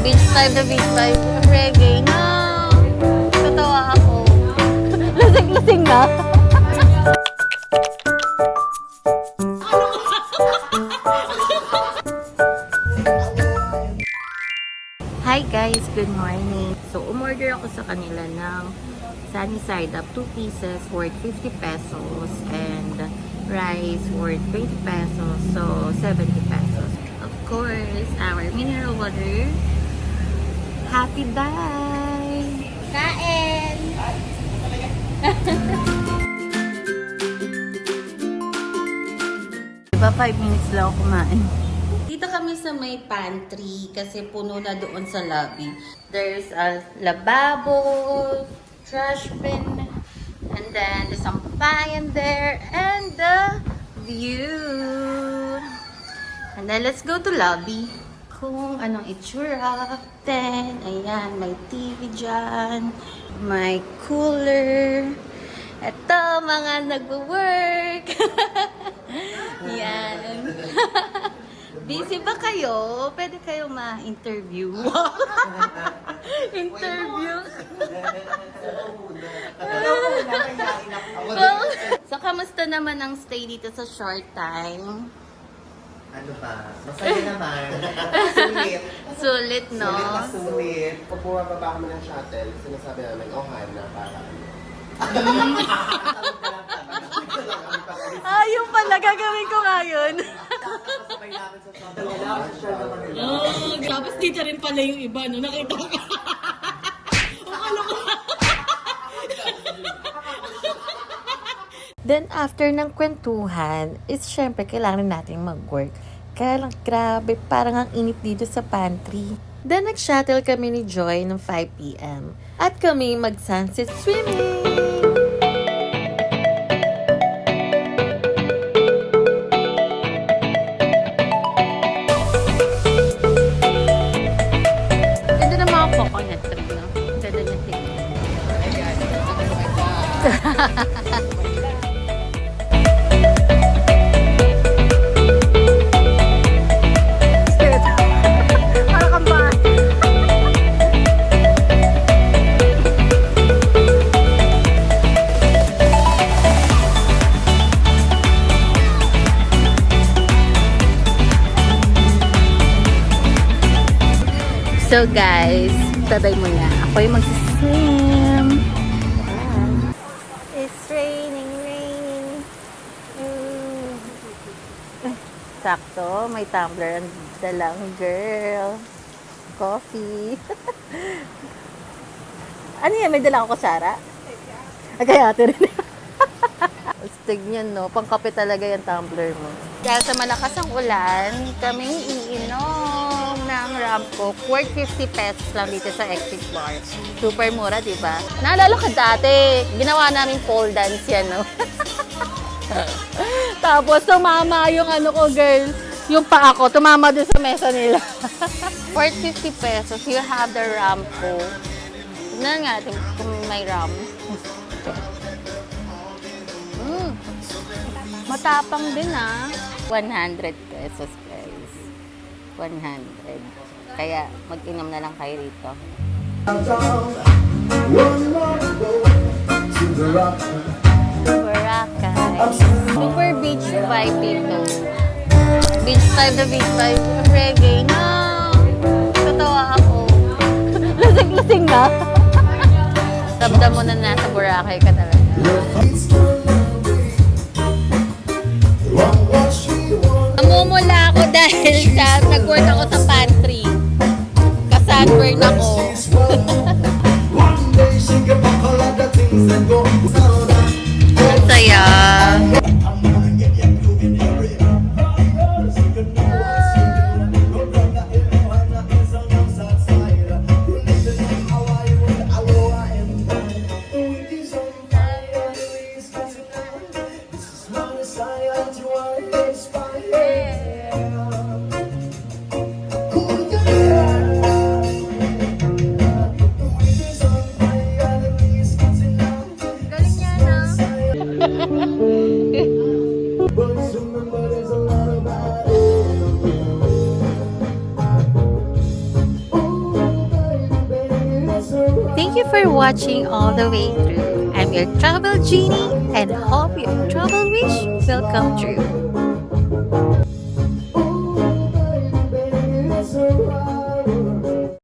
Beach vibe na beach vibe. Reggae na. Tatawa ako. Lasing-lasing na. Hi guys, good morning. So, umorder ako sa kanila ng sunny side up 2 pieces worth 50 pesos and rice worth 20 pesos. So, 70 pesos. Of course, our mineral water. Happy buy! Kain! Diba 5 minutes lang ako kumain? Dito kami sa may pantry kasi puno na doon sa lobby. There's a lababo, trash bin, and then there's some in there, and the view. And then let's go to lobby. Kung anong itsura. Then, ayan, may TV dyan. May cooler. Ito, mga nagwo-work. Yan. Busy ba kayo? Pwede kayo ma-interview. Interview. so, kamusta naman ang stay dito sa short time? Ano ba? Masaya naman. Sulit. Sulit, no? Sulit na sulit. Pag bumababa kami ng shuttle, sinasabi namin, oh, Han, na para ano. Ah, yung pala, gagawin ko ngayon. Oh, tapos dito rin pala yung iba, no? Nakita ko. Akala ko. Then, after ng kwentuhan, is syempre, kailangan nating mag-work. Kaya lang, grabe, parang ang init dito sa pantry. Then, nag-shuttle kami ni Joy ng 5pm. At kami mag-sunset swimming! Ganda ng mga coconut tree, no? Ganda niya tingnan. Para So guys, tabay mo na. Ako yung magsiswim. It's raining, raining. Mm. Sakto, may tumbler ang dalang girl. Coffee. ano yan? May dalang ako, Sara? Ay, kaya ate rin. Astig niyan, no? Pangkape talaga yung tumbler mo. Dahil sa malakas ang ulan, kami iinom ng ram coke. Worth 50 pesos lang dito sa exit bar. Super mura, di ba? Naalala ko dati, ginawa namin pole dance yan, no? Tapos tumama yung ano ko, girl. Yung paa ko, tumama dun sa mesa nila. Worth 50 pesos, you have the ram coke. Tignan nga kung may ram. Mm. Matapang din ah. 100 pesos guys. 100. Kaya mag-inom na lang kayo rito. Boracay. Super beach vibe dito. Beach vibe na beach vibe. Reggae na. Tatawa ako. Lasing-lasing na. Ramdam mo na nasa Boracay ka talaga. Nag-work ako sa you for watching all the way through. I'm your travel genie and hope your travel wish will come true.